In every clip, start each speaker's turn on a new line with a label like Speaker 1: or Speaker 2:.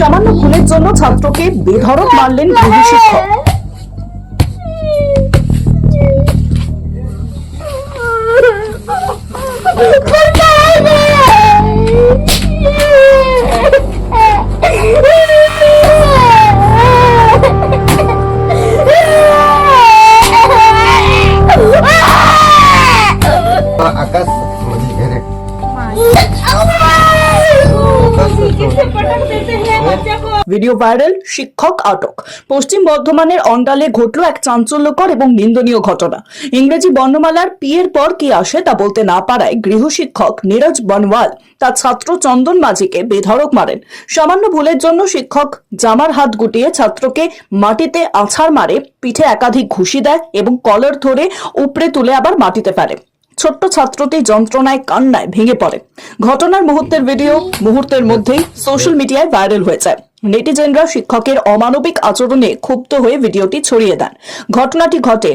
Speaker 1: সামান্য ভুলের জন্য ছাত্রকে বেধরক মারলেন গৃহ শিক্ষক।
Speaker 2: আকাশ
Speaker 1: ভিডিও ভাইরাল, শিক্ষক আটক। পশ্চিম বর্ধমানের অন্ডালে ঘটল এক চাঞ্চল্যকর এবং নিন্দনীয় ঘটনা। ইংরেজি বর্ণমালার পি এর পর কি আসে তা বলতে না পারায় গৃহশিক্ষক নীরজ বনওয়াল তার ছাত্র চন্দন মাঝিকে বেধড়ক মারেন। সামান্য ভুলের জন্য শিক্ষক জামার হাত গুটিয়ে ছাত্রকে মাটিতে আছাড় মারে, পিঠে একাধিক ঘুষি দেয় এবং কলার ধরে উপড়ে তুলে আবার মাটিতে ফেলে। ছোট্ট ছাত্রটি যন্ত্রণায় কান্নায় ভেঙে পড়ে। ঘটনার মুহূর্তের ভিডিও মুহূর্তের মধ্যেই সোশ্যাল মিডিয়ায় ভাইরাল হয়ে যায় নেটিজেনরা শিক্ষকের অমানবিক আচরণে ক্ষুব্ধ হয়ে ভিডিওটি ছড়িয়ে দেন। ঘটনাটি ঘটে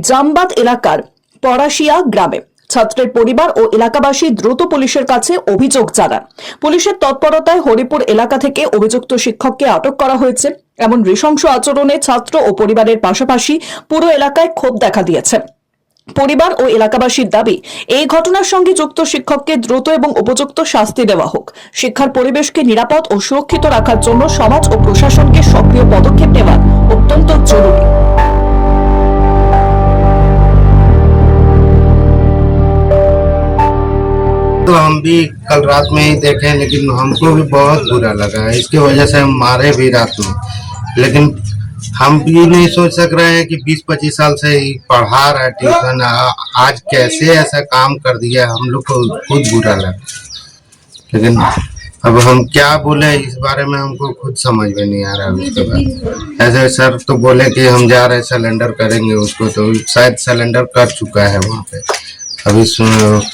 Speaker 1: জামবাদ এলাকার পরাশিয়া গ্রামে। ছাত্রের পরিবার ও এলাকাবাসী দ্রুত পুলিশের কাছে অভিযোগ জানান। পুলিশের তৎপরতায় হরিপুর এলাকা থেকে অভিযুক্ত শিক্ষককে আটক করা হয়েছে। এমন নৃশংস আচরণে ছাত্র ও পরিবারের পাশাপাশি পুরো এলাকায় ক্ষোভ দেখা দিয়েছে। পরিবার ও এলাকাবাসীর দাবি এই ঘটনার সঙ্গে যুক্ত শিক্ষককে দ্রুত এবং উপযুক্ত শাস্তি দেওয়া হোক শিক্ষার পরিবেশকে নিরাপদ ও সুরক্ষিত রাখার জন্য সমাজ ও প্রশাসনকে সক্রিয় পদক্ষেপ নেওয়া অত্যন্ত জরুরি
Speaker 2: तो हम भी कल रात में ही देखे लेकिन हमको भी बहुत बुरा लगा इसकी वजह से हम मारे भी रात में लेकिन हम भी नहीं सोच सक रहे हैं कि 20-25 साल से ही पढ़ा रहा है ट्यूशन। आज कैसे ऐसा काम कर दिया हम लोग को खुद बुरा लगा। लेकिन अब हम क्या बोले, इस बारे में हमको खुद समझ में नहीं आ रहा उसके बाद ऐसे सर तो बोले कि हम जा रहे सिलेंडर करेंगे उसको तो शायद सिलेंडर कर चुका है वहाँ पे। अभी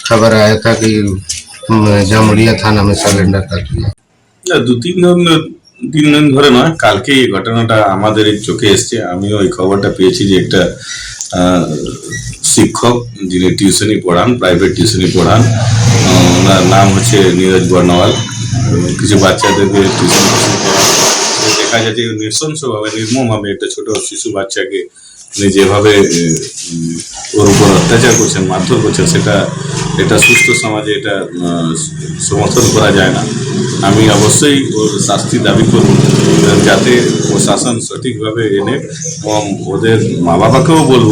Speaker 2: खबर आया था कि जामुड़िया थाना में सिलेंडर कर दिया
Speaker 3: না দু তিন দিন ধরে নয় কালকে এই ঘটনাটা আমাদের চোখে এসছে। আমিও ওই খবরটা পেয়েছি যে একটা শিক্ষক যিনি টিউশনি পড়ান, প্রাইভেট টিউশনি পড়ান ওনার নাম হচ্ছে নীরজ বর্ণওয়াল। কিছু বাচ্চাদেরকে টিউশন দেখা যাচ্ছে নৃশংসভাবে, নির্মমভাবে একটা ছোট শিশু বাচ্চাকে উনি যেভাবে ওর উপর অত্যাচার করছেন, মারধর করছেন, সেটা, এটা সুস্থ সমাজে এটা সমর্থন করা যায় না। আমি অবশ্যই ওর শাস্তি দাবি করব, যাতে প্রশাসন সঠিকভাবে এনে এবং ওদের মা বাবাকেও বলব,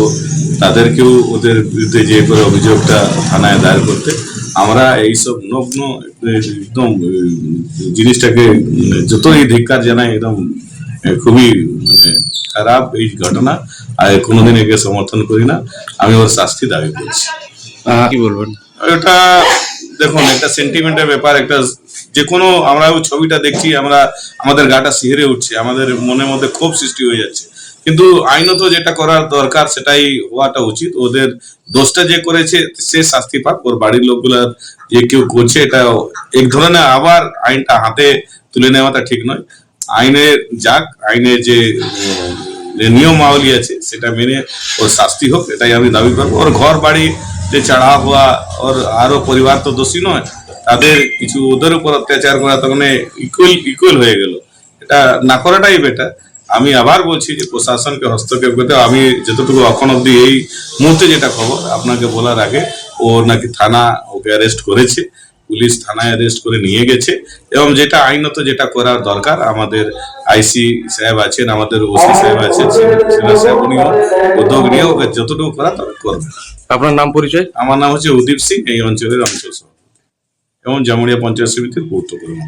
Speaker 3: তাদেরকেও ওদের বিরুদ্ধে যে করে অভিযোগটা থানায় দায়ের করতে। আমরা এইসব নগ্ন একদম জিনিসটাকে যতই ধিক্কার জানাই, একদম খুবই মানে খারাপ এই ঘটনা আর কোনোদিন একে সমর্থন করি না। আমি ওর শাস্তি দাবি করছি।
Speaker 4: কি বলবেন?
Speaker 3: এটা দেখুন একটা সেন্টিমেন্টের ব্যাপার একটা যে কোনো আমরা ছবিটা দেখছি আমরা আমাদের গাটা শিহরে উঠছে আমাদের মনের মধ্যে ক্ষোভ সৃষ্টি হয়ে যাচ্ছে। কিন্তু আইনত যেটা করার দরকার সেটাই হওয়াটা উচিত। ওদের দোষটা যে করেছে সে শাস্তি পাক। ওর বাড়ির লোকগুলার যে কেউ করছে এটা এক ধরনের আবার আইনটা হাতে তুলে নেওয়াটা ঠিক নয়। আইনের যাক, আইনের যে নিয়মাবলী আছে, সেটা মেনে ওর শাস্তি হোক, এটাই আমি দাবি করব। ওর ঘর বাড়ি, যে চড়া হওয়া, ওর আরও পরিবার তো দোষী নয়, তাদের কিছু ওদের উপর অত্যাচার করা তখন ইকুয়াল ইকুয়াল হয়ে গেল। এটা না করাটাই বেটার আমি আবার বলছি যে প্রশাসনকে হস্তক্ষেপ করতে আমি যতটুকু এখন অব্দি এই মুহূর্তে যেটা খবর, আপনাকে বলার আগে ও নাকি থানা ওকে অ্যারেস্ট করেছে। পুলিশ থানায় অ্যারেস্ট করে নিয়ে গেছে এবং যেটা আইনত যেটা করার দরকার আমাদের আইসি সাহেব আছেন আমাদের ওসি সাহেব আছেন সাহেব উনিও উদ্যোগ নিয়ে ওকে যতটুকু করা তবে করবে।
Speaker 4: আপনার নাম পরিচয়?
Speaker 3: আমার নাম হচ্ছে উদীপ সিং এই অঞ্চলের অঞ্চল সভাপতি। এবং জামুড়িয়া পঞ্চায়েত সমিতির গুরুত্বপূর্ণ।